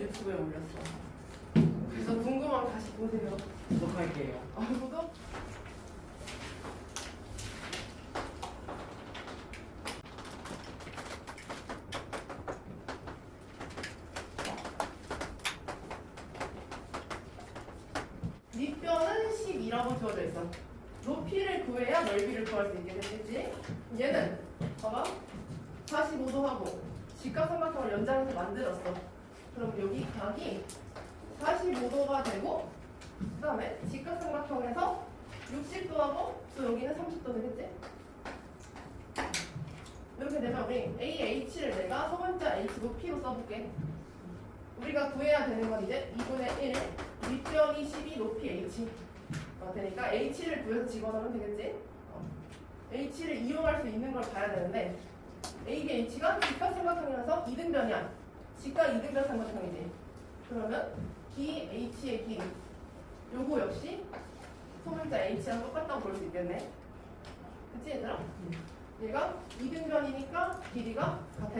유튜브에 올렸어. 그래서 궁금하면 다시 보세요. 구독할게요. 아, 구독? 밑뼈는 12라고 주어져 있어. 높이를 구해야 넓이를 구할 수 있게 되겠지? 얘는 봐봐. 45도 하고 직각삼각형을 연장해서 만들었어. 각이 45도가 되고 그 다음에 직각삼각형에서 60도 하고 또 여기는 30도 되겠지? 이렇게 되면 우리 AH를 내가 소문자 H고 P로 써볼게. 우리가 구해야 되는 건 이제 2분의 1 밑변이 12 높이 H가 되니까 H를 구해서 집어넣으면 되겠지? 어. H를 이용할 수 있는 걸 봐야 되는데 A, B, H가 직각삼각형이라서 이등변이야. 직각 이등변 삼각형이지. 그러면 기 H의 길이 요거 역시 소문자 H랑 똑같다고 볼 수 있겠네. 그치 얘들아? 얘가 이등변이니까 길이가 같아.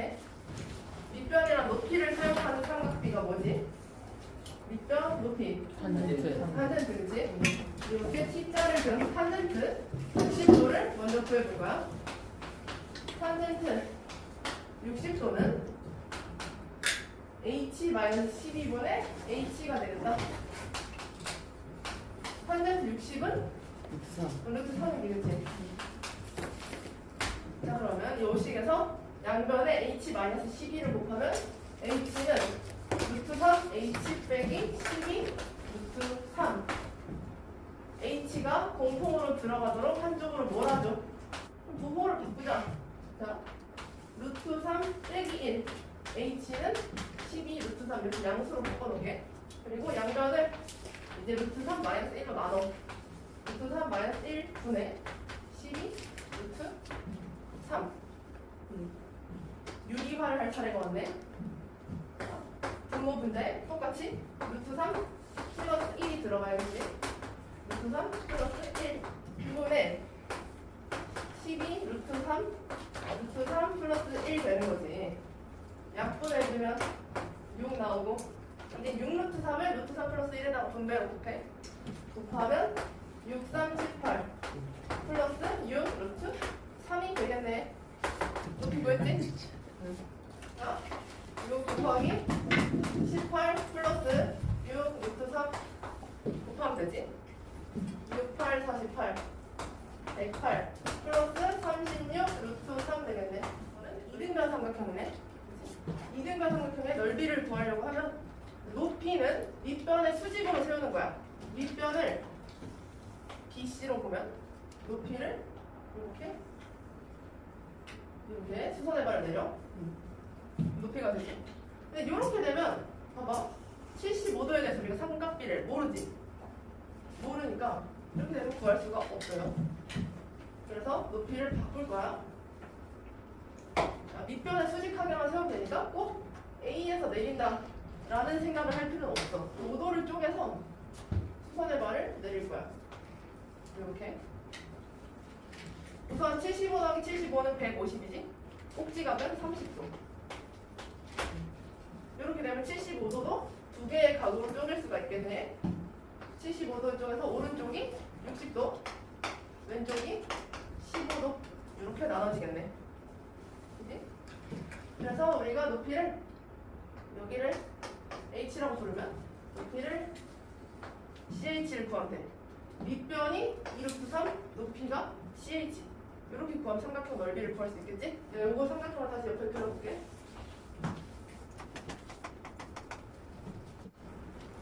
밑변이랑 높이를 사용하는 삼각비가 뭐지? 밑변, 높이. 탄젠트. 탄젠트 그치? 이렇게 T자를 그려서 탄젠트 60도를 먼저 구해볼 거야. 탄젠트 60도는 H-12분의 H가 되겠다. 탄젠트 60은 루트 루트 3이겠지. 자 그러면 이 식에서 양변에 H-12를 곱하면 H는 루트 3 H 빼기 12 루트 3 H가 공통으로 들어가도록 한쪽으로 몰아줘. 그럼 부호를 바꾸자. 자 루트 3 빼기 1 H는 12 루트 3 이렇게 양수로 바꿔놓게. 그리고 양변을 이제 루트 3 마이너스 1로 나눠. 루트 3 마이너스 1 분의 12 루트 3 유리화를 할 차례가 왔네. 분모 분자에 똑같이 루트 3 플러스 1이 들어가야겠지? 루트 3 플러스 1 분의 12 루트 3 루트 3 플러스 1 되는 거지. 약분해주면 6 나오고 이제 6 루트 3을 루트 3 플러스 1에다가 분배를 곱해. 곱하면 6, 3, 18 플러스 6 루트 3이 되겠네. 높이 뭐였지? 어? 6 곱하기 18 플러스 6 루트 3 곱하면 되지? 6, 8, 48 108 플러스 36 루트 3 되겠네. 이거는 이등변 삼각형이네. 그치? 이등변 삼각형의 넓이를 구하려고 하면 높이는 밑변의 수직으로 세우는 거야. 밑변을 BC로 보면 높이를 이렇게 이렇게 수선의 발을 내려 높이가 되지 근데 이렇게 되면 봐봐 75도에 대해서 우리가 삼각비를 모르지. 모르니까 이렇게 되면 구할 수가 없어요. 그래서 높이를 바꿀 거야. 자, 밑변을 수직하게만 세우면 되니까 꼭 A에서 내린다 라는 생각을 할 필요는 없어. 5도를 쪼개서 수선의 발을 내릴 거야. 이렇게. 우선 75 더하기 75는 150이지? 꼭지각은 30도. 이렇게 되면 75도도 두 개의 각으로 쪼갤 수가 있겠네 75도 쪽에서 오른쪽이 60도 왼쪽이 15도 이렇게 나눠지겠네? 그래서 우리가 높이를 여기를 H라고 부르면 높이를 CH를 구하면 돼 밑변이 2루트 3, 높이가 CH. 이렇게 구하면 삼각형 넓이를 구할 수 있겠지? 이거 삼각형을 다시 옆에 그려볼게.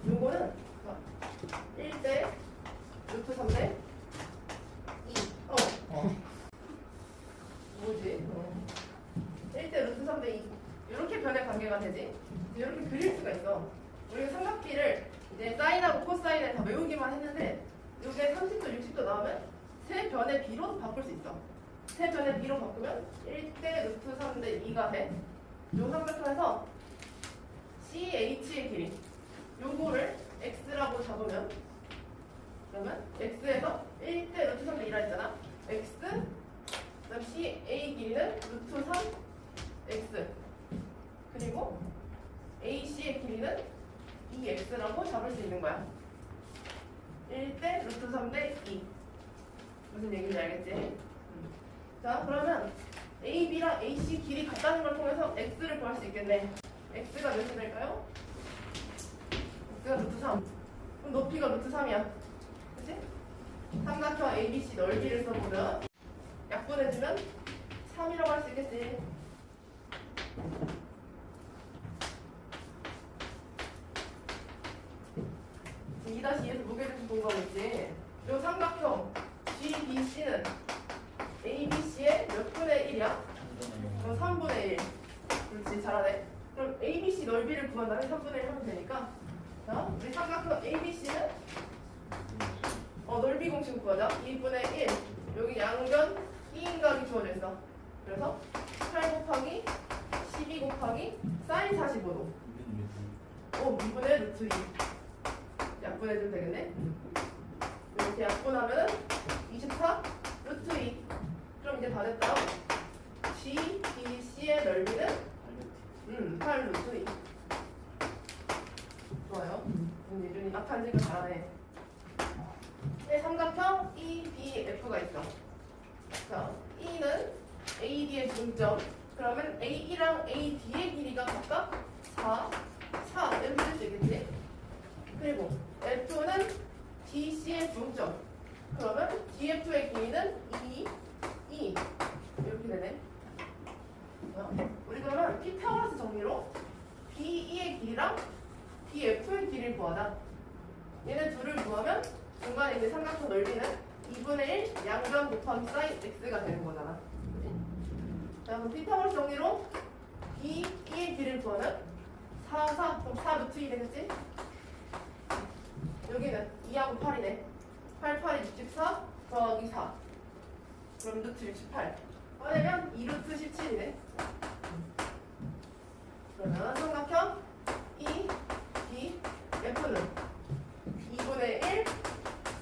요거는 1대 루트 3대 2. 어. 어. 뭐지? 어. 1대 루트 3대 2. 이렇게 변의 관계가 되지? 이렇게 그릴 수가 있어. 우리가 삼각비를 이제 사인하고 코사인을 다 외우기만 했는데 이게 30도, 60도 나오면 세 변의 비로 바꿀 수 있어. 세 변의 비로 바꾸면 1대 루트 3대 2가 돼. 요 삼각형에서 CH의 길이 요거를 x라고 잡으면 그러면 x에서 1대 루트 3대 2라 했잖아. x 그다음 CA 길이는 루트 3 x 그리고 AC의 길이는 2x라고 잡을 수 있는 거야. 1대 루트 3대 2. 무슨 얘기인지 알겠지? 자, 그러면 AB랑 AC 길이 같다는 걸 통해서 x를 구할 수 있겠네. x가 몇이 될까요? x가 루트 3. 그럼 높이가 루트 3이야. 그치? 삼각형 ABC 넓이를 써보면 약분해주면 3이라고 할 수 있겠지. 2-2에서 무게중심 공부하고 있지. 요 삼각형 GBC는 ABC의 몇 분의 1이야? 그럼 3분의 1. 그렇지, 잘하네. 그럼 ABC 넓이를 구한다면 3분의 1 하면 되니까. 자, 우리 삼각형 ABC는 어, 넓이 공식 구하자. 2분의 1. 여기 양변 E인각이 주어져 있어. 그래서 8 곱하기 12 곱하기 사인 45도. 어, 2분의 루트 2. 약분해주면 되겠네. 이렇게 약분하면은 24 루트 2. 그럼 이제 다 됐다. G, B, C의 넓이는 음, 8 루트 2. 좋아요. 음, 예준이 낙한지가 잘하네. 네, 삼각형 E, B, F가 있어. 자, E는 AD의 중점. 그러면 AE랑 AD의 길이가 각각 4, 4 이렇게 있겠지? 그리고 F는 DC의 중점. 그러면 DF의 길이는 2, 2 이렇게 되네. 어? 우리 그러면 피타고라스 정리로 BE의 길이랑 BF의 길이를 구하자. 얘네 둘을 구하면 중간에 있는 삼각형 넓이는 2분의 1 양변 곱하기 사인 x가 되는 거잖아. 그치? 자 그럼 피타고라스 정리로 BE의 길이를 구하면 4, 4 그럼 4 루트 2 되겠지? 여기는 2하고 8이네. 8, 8이 64 더하기 4. 그럼 루트 68. 꺼내면 2루트 17이네. 그러면 삼각형 E, B, F는 2분의 1,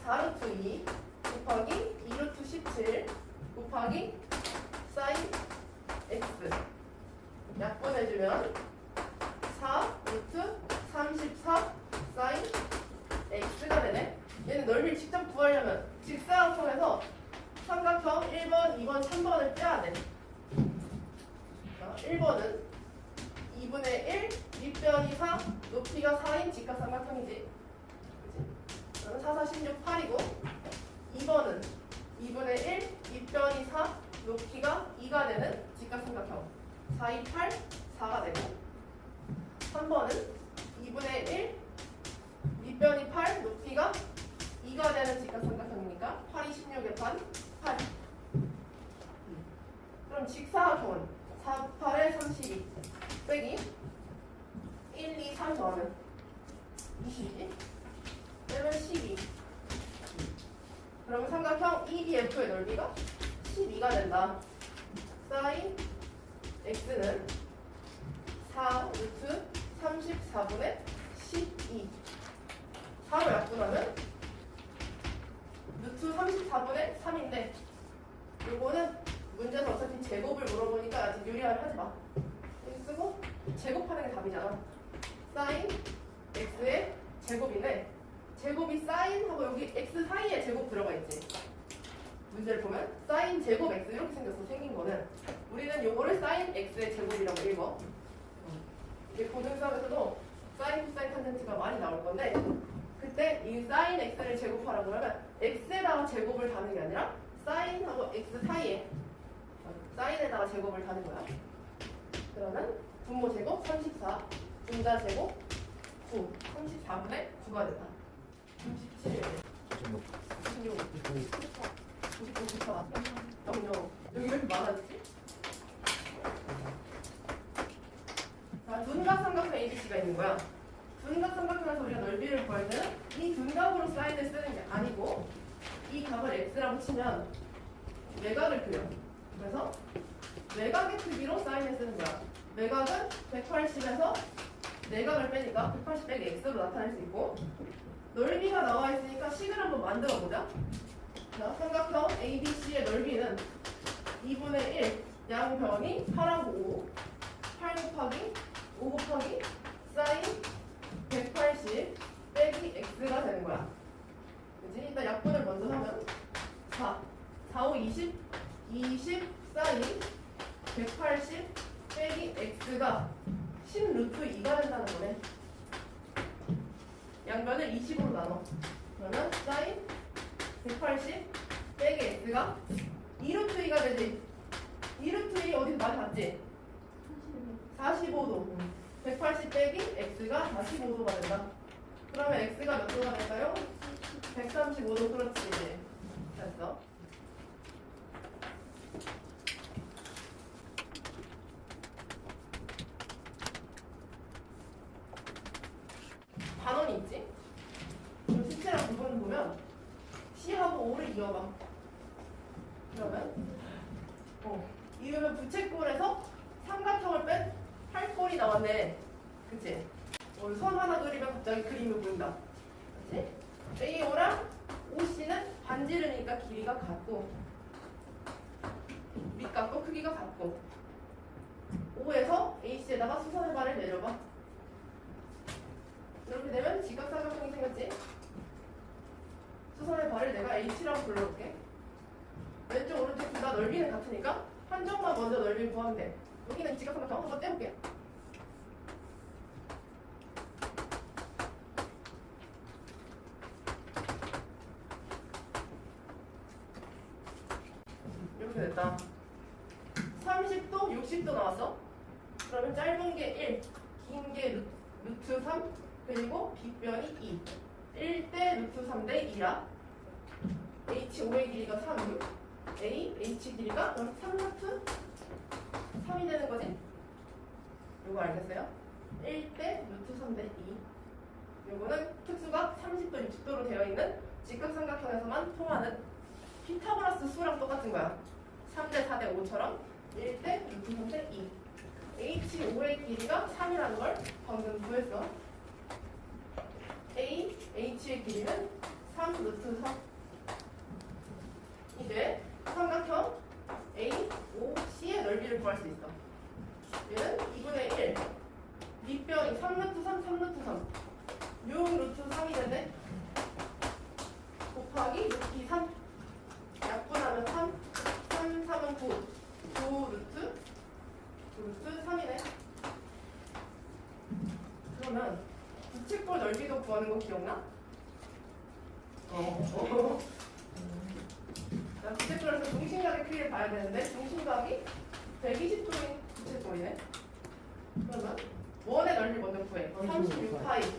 4루트 2 곱하기 2루트 17 곱하기 사인 X. 약분해주면 4 루트 34 사인 x가 되네. 얘는 넓이를 직접 구하려면 직사각형에서 삼각형 1번, 2번, 3번을 빼야 돼. 자, 1번은 2분의 1, 밑변이 4, 높이가 4인 직각삼각형이지. 그치? 그러면 4, 4, 16, 8이고 2번은 2분의 1, 밑변이 4, 높이가 2가 되는 직각삼각형. 4, 2, 8, 4가 되고 3번은 2분의 1, 밑변이 8, 높이가 2가 되는 직각삼각형이니까 8이 16의 반, 8. 그럼 직사각형은 4, 8에 32 빼기 1, 2, 3 더하면 22 빼면 12 그러면 삼각형 EDF의 넓이가 12가 된다. 사인 x는 4 루트 34분의 12 4로 약분하면 루트 34분의 3인데 요거는 문제에서 어차피 제곱을 물어보니까 아직 유리화를 하지 마. 여기 쓰고 제곱하는 게 답이잖아. 사인 x의 제곱인데 제곱이 사인하고 여기 x 사이에 제곱 들어가 있지. 문제를 보면 사인 제곱 x 이렇게 생겼어 생긴 거는. 우리는 요거를 사인 x의 제곱이라고 읽어 고등수학에서도 사인 코사인 탄젠트가 많이 나올 건데 그때 이 사인 x를 제곱하라고 하면 x에다가 제곱을 다는 게 아니라 사인하고 x 사이에 사인에다가 제곱을 다는 거야. 그러면 분모 제곱 34, 분자 제곱 9, 34분의 9가 된다. 37, 96, 99, 94, 00. 여기 왜 이렇게 많아지지? 자, 둔각 삼각형 ABC가 있는 거야. 둔각 삼각형에서 우리가 넓이를 구할 때는 이 둔각으로 사인을 쓰는 게 아니고 이 값을 x라고 치면 외곽을 그려. 그래서 외곽의 크기로 사인을 쓰는 거야. 외곽은 180에서 내각을 빼니까 180 빼기 x로 나타낼 수 있고 넓이가 나와 있으니까 식을 한번 만들어 보자. 자, 삼각형 ABC의 넓이는 2분의 1 양변이 8하고 5 8 곱하기 5 곱하기 사인 them. 왼쪽 오른쪽 둘 다 넓이는 같으니까 한쪽만 먼저 넓이 구하면 돼. 여기는 직각삼각형 한번 떼볼게. 이렇게 됐다. 30도, 60도 나왔어. 그러면 짧은 게 1, 긴 게 루트 3, 그리고 빗변이 2. 1 대 루트 3 대 2라. H 5의 길이가 3, A, H 길이가 그럼 3루트 3이 되는 거지? 요거 알겠어요? 1대 루트 3대 2. 요거는 특수가 30도, 60도로 되어 있는 직각삼각형에서만 통하는 피타고라스 수랑 똑같은 거야. 3대 4대 5처럼 1대 루트 3대 2. H5의 길이가 3이라는 걸 방금 구했어. A, H의 길이는 3 루트 3. 이제 삼각형 A, O, C의 넓이를 구할 수 있어. 얘는 2분의 1. 밑변이 3 루트 3, 3 루트 3. 6 루트 3이 되네. 곱하기 6, 2, 3. 약분하면 3, 3, 3은 9. 9 루트, 9 루트 3이네. 그러면 부채꼴 넓이도 구하는 거 기억나? 어. 자, 부채꼴에서 중심각의 크기를 봐야 되는데 중심각이 120도인 부채꼴이네. 그러면 원의 넓이 먼저 구해. 36파이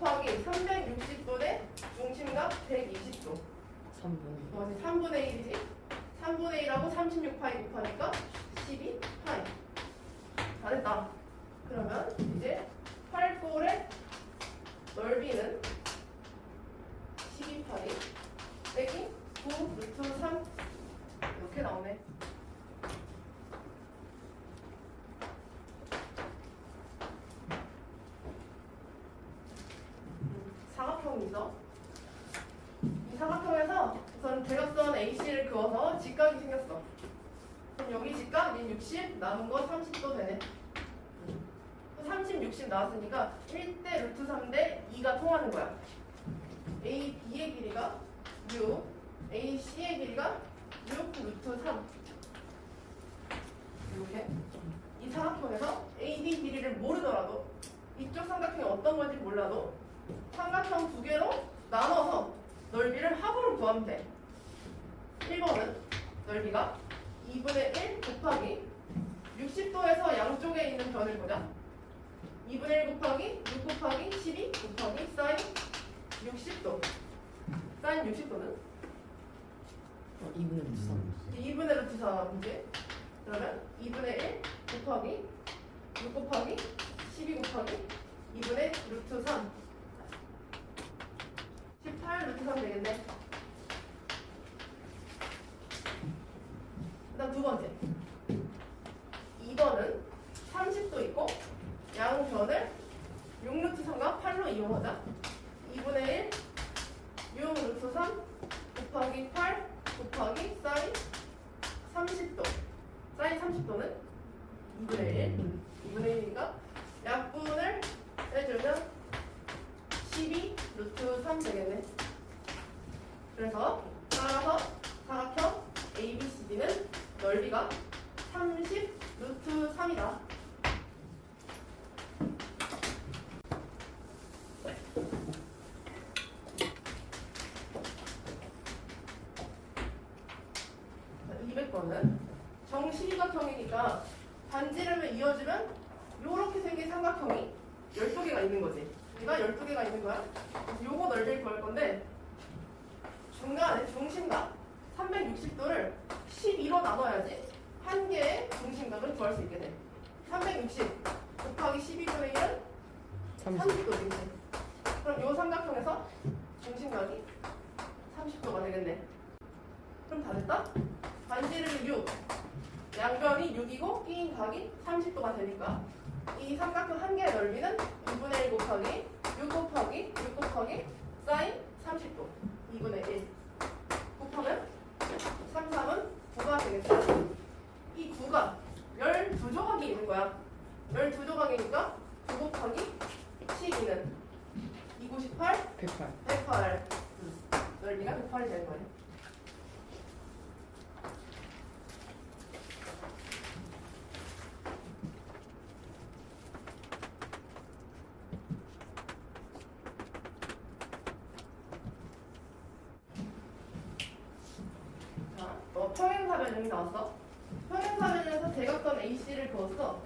곱하기 360도 대 중심각 120도. 3분. 뭐지? 3분의 1이지? 3분의 1하고 36파이 곱하니까 12파이. 다 됐다. 그러면 이제 팔골의 넓이는 12파이 빼기 9 루트 3 이렇게 나오네. 음, 사각형이죠. 이 사각형에서 우선 대각선 AC를 그어서 직각이 생겼어. 그럼 여기 직각 이 60, 남은 거 30도 되네. 30, 60 나왔으니까 1대 루트 3대 2가 통하는 거야. A, B의 길이가 6, A, C의 길이가 6 루트 3. 이렇게. 이 사각형에서 AD 길이를 모르더라도 이쪽 삼각형이 어떤 건지 몰라도 삼각형 두 개로 나눠서 넓이를 합으로 구하면 돼. 1번은 넓이가 2분의 1 곱하기 60도에서 양쪽에 있는 변을 보자. 2분의 1 곱하기 6 곱하기 12 곱하기 사인 60도. 사인 60도는 어, 2분의 3. 2분의 루트 4 문제. 그러면 2분의 1 곱하기 6 곱하기 12 곱하기 2분의 루트 3. 18 루트 3 되겠네. 그 다음 두 번째. 2번은 30도 있고 양변을 6루트 3과 8로 이용하자. 2분의 1 6 루트 3 곱하기 8 곱하기 사인 30도. 사인 30도는 2분의 1. 2분의 1이니까 약분을 해주면 12 루트 3 되겠네. 그래서 따라서 사각형 ABCD는 넓이가 30 루트 3이다. 정시각형이니까 반지름을 이어주면 이렇게 생긴 삼각형이 12개가 있는 거지. 얘가 12개가 있는 거야. 요거 넓이를 구할 건데 중간에 중심각 360도를 12로 나눠야지 한 개의 중심각을 구할 수 있게 돼. 360 곱하기 12분의 1은 30. 30도겠지. 그럼 요 삼각형에서 중심각이 30도가 되겠네. 그럼 다 됐다? 반지름이 6, 양변이 6이고 끼인 각이 30도가 되니까 이 삼각형 한 개의 넓이는 2분의 1 곱하기 6 곱하기 6 곱하기 사인 30도. 2분의 1 곱하면 3, 3은 9가 되겠다. 이 9가 12조각이 있는 거야. 12조각이니까 9 곱하기 12는 298, 108. 108 넓이가 108이 되는 거예요. 자, 어, 평행사변형이 나왔어. 평행사변형에서 대각선 AC를 그었어.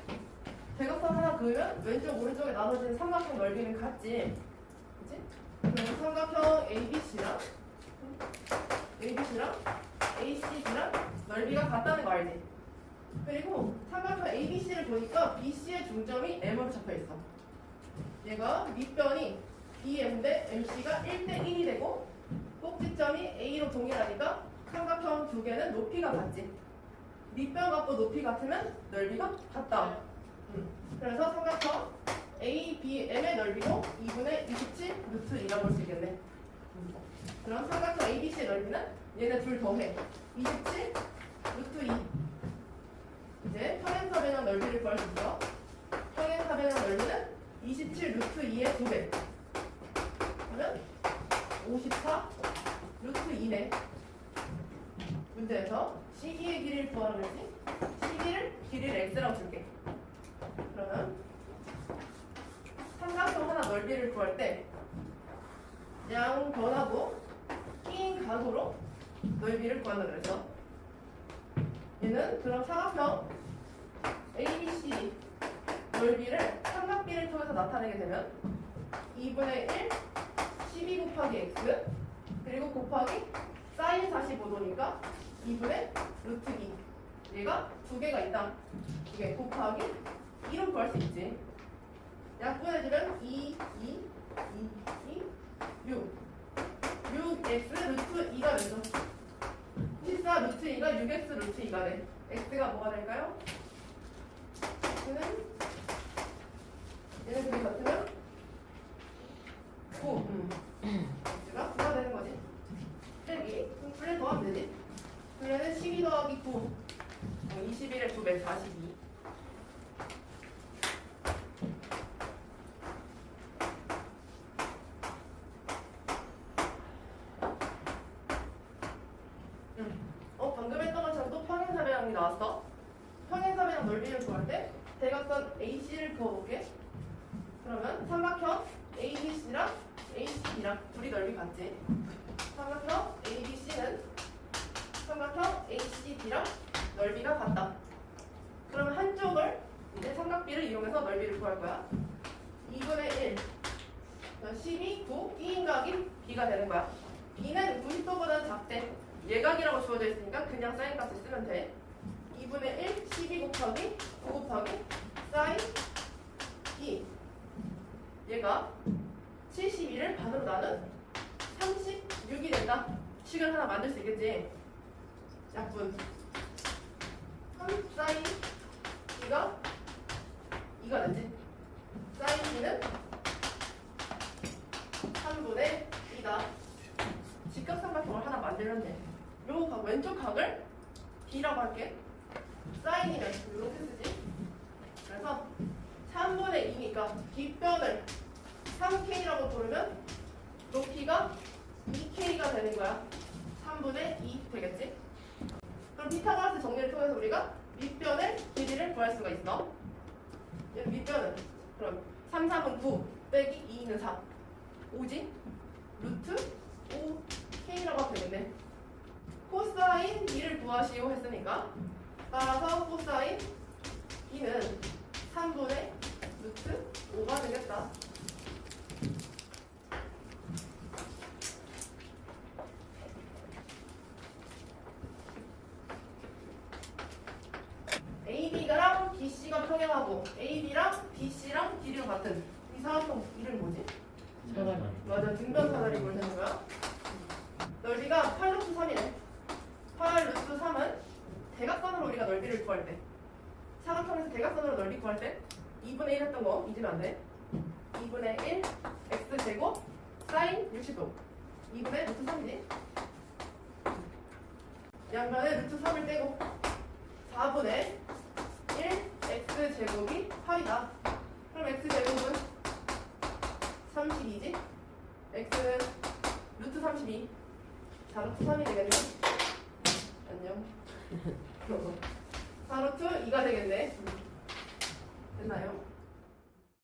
대각선 하나 그으면 왼쪽 오른쪽에 나눠지는 삼각형 넓이는 같지. 그치? 그럼 삼각형 ABC랑 ABC랑 AC랑 넓이가 같다는 거 알지? 그리고 삼각형 ABC를 보니까 BC의 중점이 M으로 잡혀 있어. 얘가 밑변이 BM인데 MC가 1대 1이 되고 꼭지점이 A로 동일하니까 삼각형 두 개는 높이가 같지. 밑변 값도 높이 같으면 넓이가 같다. 음. 그래서 삼각형 ABM의 넓이도 2분의 27 루트 2라고 볼 수 있겠네. 음. 그럼 삼각형 ABC의 넓이는 얘네 둘 더해 27 루트 2. 이제 평행사변형 넓이를 구할 수 있어. 평행사변형 넓이는 27 루트 2의 2배. 그러면 54 루트 2네. 문제에서 CE의 길이를 구하라 그랬지? CE를 길이를 X라고 줄게. 그러면 삼각형 하나 넓이를 구할 때 양 변하고 끼인 각으로 넓이를 구한다 그래서 얘는 그럼 삼각형 ABC 넓이를 삼각비를 통해서 나타내게 되면 2분의 1 12 곱하기 x 그리고 곱하기 사인 45도니까 2분의 루트 2 얘가 두 개가 있다. 이게 곱하기 1로 구할 수 있지. 약분해 주면 2, 2, 2, 2, 6 6x 루트 2가 되죠. 14 루트 2가 6x 루트 2가 돼. x가 뭐가 될까요? x는 얘는 둘이 같으면 9 음. x가 9가 되는 거지. 빼기 그럼 플레 더하면 되지 그러면 12 더하기 9 21의 9배 42어 방금 했던 것처럼 또 평행사변형이 나왔어. 평행사변형 넓이를 구할 때 대각선 AC를 그어볼게. 그러면 삼각형 ABC랑 AC랑 둘이 넓이 같지. 삼각형 ABC는 삼각형 ACD랑 넓이가 같다. 그러면 한쪽을 이제 삼각비를 이용해서 넓이를 구할 거야. 2분의 1 12, 9, B인각이 B가 되는 거야. B는 90도보다 작대. 예각이라고 주어져 있으니까 그냥 사인 값을 쓰면 돼. 2분의 1, 12 곱하기 9 곱하기 사인 2. 얘가 72를 반으로 나눈 36이 된다. 식을 하나 만들 수 있겠지. 약분. 3 사인 2가 2가 되지. 사인 2는 3분의 2다. 직각삼각형을 하나 만들었네. 요 각, 왼쪽 각을 B라고 할게. 사인이면 이렇게 쓰지. 그래서 3분의 2니까 뒷변을 3K라고 부르면 높이가 2K가 되는 거야. 3분의 2 되겠지? 그럼 피타고라스 정리를 통해서 우리가 밑변의 길이를 구할 수가 있어. 얘 밑변은 그럼 3, 3은 9 빼기 2는 4 5지? 루트 5 K라고 하면 되겠네. 코사인 B를 구하시오 했으니까 따라서 코사인 B는 3분의 루트 5가 되겠다. AB랑 BC가 평행하고 AB랑 BC랑 길이가 같은 이 사각형 이름 뭐지? 사다리. 맞아 등변 사다리 뭘 되는 거야? 넓이가 8 루트 3이네. 8 루트 3은 대각선으로 우리가 넓이를 구할 때 사각형에서 대각선으로 넓이 구할 때 2분의 1 했던 거 잊으면 안돼. 2분의 1 x제곱 사인 60도. 2분의 루트 3이지. 양변에 루트 3을 떼고 4분의 1 x제곱이 8이다. 그럼 x제곱은 32지? X는 루트 32 4루트 3이 되겠네. 안녕. 4루트 2가 되겠네. 됐나요?